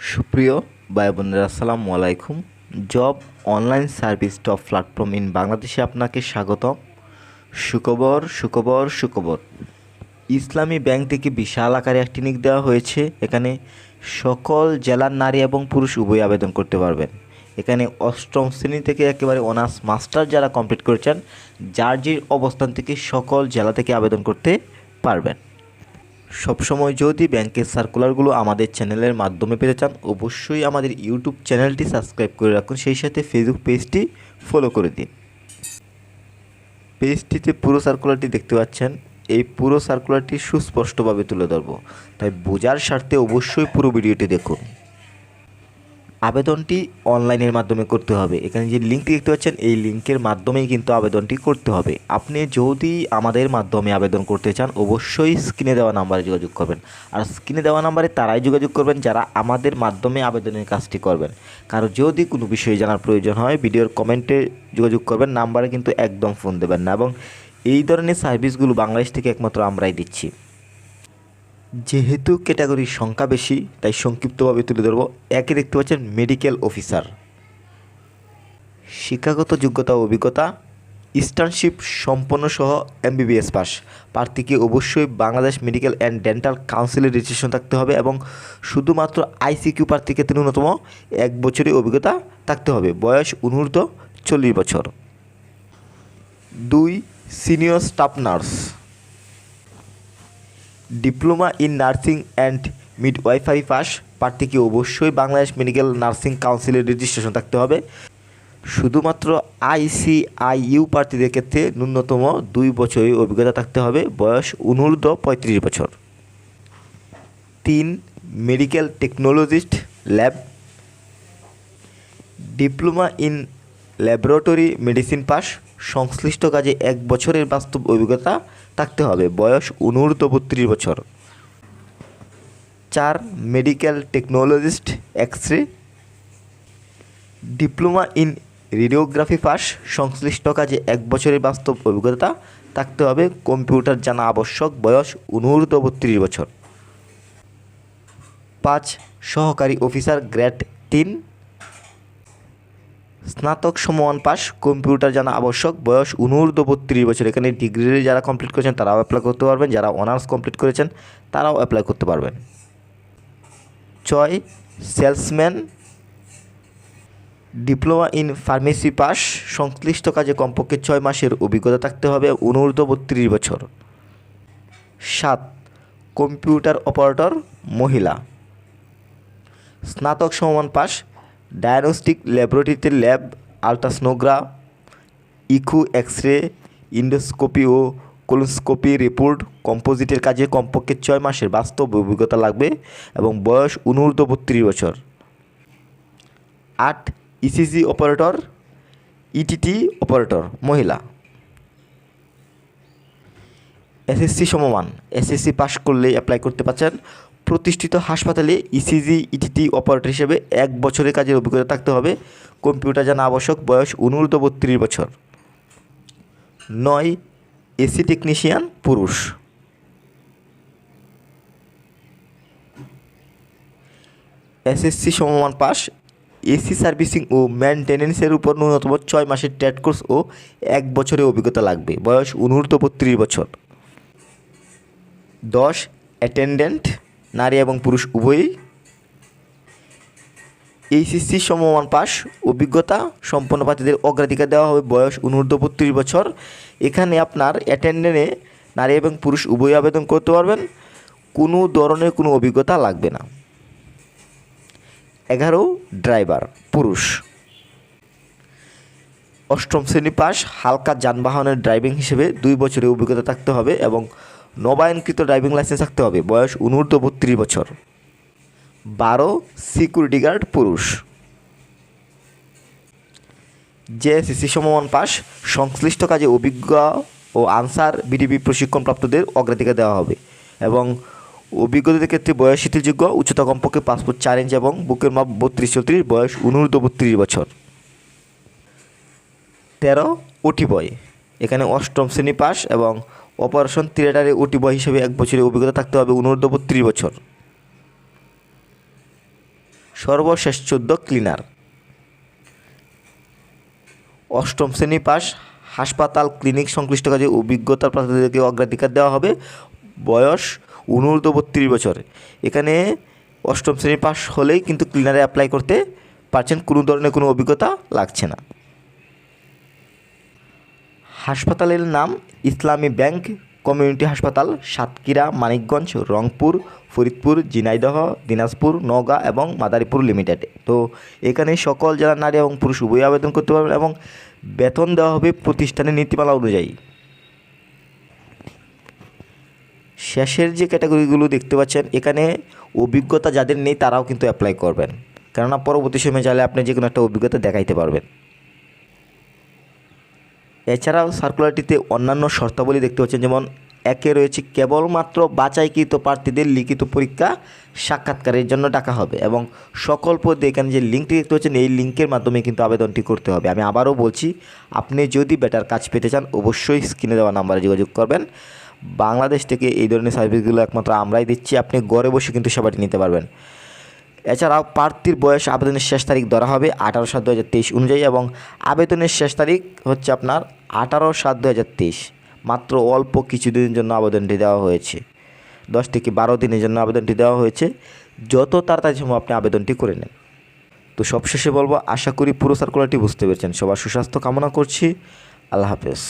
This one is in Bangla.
সুপ্রিয় ভাই বোনেরা, আসসালামু আলাইকুম। Job online service top platform in বাংলাদেশে আপনাকে স্বাগতম। সুখবর সুখবর সুখবর। ইসলামী ব্যাংক থেকে বিশাল আকারে একটি নিক দেওয়া হয়েছে। এখানে সকল জেলার নারী এবং পুরুষ উভয় আবেদন করতে পারবেন। এখানে অষ্টম শ্রেণি থেকে একেবারে অনার্স মাস্টার যারা কমপ্লিট করেছেন, যার যে অবস্থান থেকে সকল জেলা থেকে আবেদন করতে পারবেন। সবসময় যদি ব্যাংকের সার্কুলারগুলো আমাদের চ্যানেলের মাধ্যমে পেতে চান, অবশ্যই আমাদের ইউটিউব চ্যানেলটি সাবস্ক্রাইব করে রাখুন। সেই সাথে ফেসবুক পেজটি ফলো করে দিন। পেজটিতে পুরো সার্কুলারটি দেখতে পাচ্ছেন, এই পুরো সার্কুলারটি সুস্পষ্টভাবে তুলে ধরবো। তাই বোঝার স্বার্থে অবশ্যই পুরো ভিডিওটি দেখুন। আবেদনটি অনলাইনের মাধ্যমে করতে হবে। এখানে যে লিঙ্কটি দেখতে পাচ্ছেন, এই লিঙ্কের মাধ্যমেই কিন্তু আবেদনটি করতে হবে। আপনি যদি আমাদের মাধ্যমে আবেদন করতে চান, অবশ্যই স্ক্রিনে দেওয়া নাম্বারে যোগাযোগ করবেন। আর স্ক্রিনে দেওয়া নাম্বারে তারাই যোগাযোগ করবেন যারা আমাদের মাধ্যমে আবেদনের কাজটি করবেন। কারও যদি কোনো বিষয়ে জানার প্রয়োজন হয়, ভিডিওর কমেন্টে যোগাযোগ করবেন নাম্বারে কিন্তু একদম ফোন দেবেন না। এবং এই ধরনের সার্ভিসগুলো বাংলাদেশ থেকে একমাত্র আমরাই দিচ্ছি। যেহেতু ক্যাটাগরির সংখ্যা বেশি, তাই সংক্ষিপ্তভাবে তুলে ধরবো। একে দেখতে পাচ্ছেন মেডিকেল অফিসার শিক্ষাগত যোগ্যতা অভিজ্ঞতা ইস্টার্নশিপ সম্পন্ন সহ এমবিবিএস পাস। প্রার্থীকে অবশ্যই বাংলাদেশ মেডিকেল অ্যান্ড ডেন্টাল কাউন্সিলের রেজিস্ট্রেশন থাকতে হবে এবং শুধুমাত্র আইসিকিউ প্রার্থীকে ন্যূনতম এক বছরের অভিজ্ঞতা থাকতে হবে। বয়স অনূর্ধ্ব চল্লিশ বছর। দুই senior staff nurse diploma in nursing and midwifery pass প্রার্থীকে অবশ্যই বাংলাদেশ মেডিকেল নার্সিং কাউন্সিলের রেজিস্ট্রেশন থাকতে হবে। শুধুমাত্র আইসিআইইউ প্রার্থীদের ক্ষেত্রে ন্যূনতম দুই বছরের অভিজ্ঞতা থাকতে হবে, বয়স অনূর্ধ্ব পঁয়ত্রিশ বছর। তিন, medical technologist lab. Diploma in laboratory medicine pass, সংশ্লিষ্ট কাজে এক বছরের বাস্তব অভিজ্ঞতা থাকতে হবে। বয়স অনূর্ধ্ব বত্রিশ বছর। চার medical technologist X ray diploma in radiography pass, সংশ্লিষ্ট কাজে এক বছরের বাস্তব অভিজ্ঞতা থাকতে হবে। কম্পিউটার জানা আবশ্যক, বয়স অনূর্ধ্ব বত্রিশ বছর। পাঁচ, সহকারী অফিসার গ্রেড তিন। স্নাতক সমান পাস, কম্পিউটার জানা আবশ্যক, বয়স অনূর্ধ্ব বত্রিশ বছর। এখানে ডিগ্রি যারা কমপ্লিট করেছেন, তারাও অ্যাপ্লাই করতে পারবেন। যারা অনার্স কমপ্লিট করেছেন, তারাও অ্যাপ্লাই করতে পারবেন। ছয় salesman diploma in pharmacy pass সংশ্লিষ্ট কাজে কমপক্ষে ছয় মাসের অভিজ্ঞতা থাকতে হবে অনূর্ধ্ব বত্রিশ বছর। সাত কম্পিউটার অপারেটর মহিলা। স্নাতক সমমান পাস ডায়াগনস্টিক ল্যাবরেটরিতে lab ultrasonograph echo X ray endoscopy ও কোলোস্কোপি রিপোর্ট, কম্পোজিটের কাজে কমপক্ষে ছয় মাসের বাস্তব অভিজ্ঞতা লাগবে এবং বয়স অনূর্ধ্ব বত্রিশ বছর। আট ইসিজি অপারেটর ইটিটি অপারেটর, মহিলা। এসএসসি সমমান এসএসসি পাশ করলে অ্যাপ্লাই করতে পারছেন। প্রতিষ্ঠিত হাসপাতালে ইসিজি ইটিটি অপারেটর হিসেবে এক বছরের কাজের অভিজ্ঞতা থাকতে হবে। কম্পিউটার জানা আবশ্যক, বয়স অনূর্ধ্ব বত্রিশ বছর। নয়, এসি টেকনিশিয়ান পুরুষ। এসএসসি সমমান পাস। এসি সার্ভিসিং ও মেনটেনেন্সের উপর ন্যূনতম ছয় মাসের ট্রেড কোর্স ও এক বছরের অভিজ্ঞতা লাগবে। বয়স অনূর্ধ্ব বত্রিশ বছর। দশ, অ্যাটেন্ডেন্ট। নারী এবং পুরুষ উভয়ই এইচএসসি সমমান পাস অভিজ্ঞতা সম্পন্ন প্রার্থীদের অগ্রাধিকার দেওয়া হবে। বয়স অনূর্ধ্ব বত্রিশ বছর। এখানে আপনার অ্যাটেন্ডেন্টে নারী এবং পুরুষ উভয় আবেদন করতে পারবেন। কোনো ধরনের কোনো অভিজ্ঞতা লাগবে না। এগারো, ড্রাইভার, পুরুষ। অষ্টম শ্রেণি পাস হালকা যানবাহনের ড্রাইভিং হিসেবে দুই বছরের অভিজ্ঞতা থাকতে হবে এবং নবায়নকৃত ড্রাইভিং লাইসেন্স থাকতে হবে। বয়স অনূর্ধ্ব বত্রিশ বছর। বারো, সিকিউরিটি গার্ড, পুরুষ। জেএসএসসি সমমান পাস। সংশ্লিষ্ট কাজে অভিজ্ঞ ও আনসার বিডিবি প্রশিক্ষণপ্রাপ্তদের অগ্রাধিকার দেওয়া হবে এবং অভিজ্ঞতাদের ক্ষেত্রে বয়স শিথিলযোগ্য, উচ্চতা কমপক্ষে পাসপোর্ট চার ইঞ্চ এবং বুকের মাপ বত্রিশ চৌত্রিশ, বয়স অনূর্ধ্ব বত্রিশ বছর। তেরো ওটি বয় এখানে অষ্টম শ্রেণি পাস এবং অপারেশন থিয়েটারে ওটি বয় হিসেবে এক বছরের অভিজ্ঞতা থাকতে হবে অনূর্ধ্ব বত্রিশ বছর। সর্বশেষ চোদ্দ ক্লিনার। অষ্টম শ্রেণি পাস, হাসপাতাল ক্লিনিক সংশ্লিষ্ট কাজে অভিজ্ঞতার প্রার্থীদেরকে অগ্রাধিকার দেওয়া হবে। বয়স অনূর্ধ্ব বত্রিশ বছর। এখানে অষ্টম শ্রেণি পাস হলেই কিন্তু ক্লিনারে অ্যাপ্লাই করতে পারছেন, কোনো ধরনের কোনো অভিজ্ঞতা লাগছে না। হাসপাতালের নাম ইসলামী ব্যাংক কমিউনিটি হাসপাতাল, সাতক্ষীরা, মানিকগঞ্জ, রংপুর, ফরিদপুর, ঝিনাইদহ, দিনাজপুর, নওগাঁ এবং মাদারীপুর লিমিটেড। তো এখানে সকল জেলার নারী এবং পুরুষ উভয় আবেদন করতে পারবেন এবং বেতন দেওয়া হবে প্রতিষ্ঠানের নীতিমালা অনুযায়ী। শেষের যে ক্যাটাগরিগুলো দেখতে পাচ্ছেন, এখানে অভিজ্ঞতা যাদের নেই তারাও কিন্তু অ্যাপ্লাই করবেন। কেননা পরবর্তী সময়ে চাইলে আপনি যে কোনো একটা অভিজ্ঞতা দেখাইতে পারবেন। এছাড়াও সার্কুলারটিতে অন্যান্য শর্তাবলী দেখতে পাচ্ছেন, যেমন একে রয়েছে কেবলমাত্র বাছাইকৃত প্রার্থীদের লিখিত পরীক্ষা সাক্ষাৎকারের জন্য ডাকা হবে এবং সকল পদে এখানে যে লিঙ্কটি দেখতে পাচ্ছেন, এই লিঙ্কের মাধ্যমে কিন্তু আবেদনটি করতে হবে। আমি আবারও বলছি, আপনি যদি বেটার কাজ পেতে চান, অবশ্যই স্ক্রিনে দেওয়া নাম্বারে যোগাযোগ করবেন। বাংলাদেশ থেকে এই ধরনের সার্ভিসগুলো একমাত্র আমরাই দিচ্ছি, আপনি ঘরে বসে কিন্তু সেবাটি নিতে পারবেন। এছাড়াও প্রার্থীর বয়স আবেদনের শেষ তারিখ ধরা হবে আঠারো সাত দু অনুযায়ী এবং আবেদনের শেষ তারিখ হচ্ছে আপনার আঠারো সাত দু হাজার তেইশ। মাত্র অল্প কিছুদিনের জন্য আবেদনটি দেওয়া হয়েছে। দশ থেকে বারো দিনের জন্য আবেদনটি দেওয়া হয়েছে। যত তাড়াতাড়ি সম্ভব আপনি আবেদনটি করে নেন। তো সবশেষে বলব, আশা করি পুরো সার্কুলারটি বুঝতে পেরেছেন। সবার সুস্বাস্থ্য কামনা করছি। আল্লাহ হাফেজ।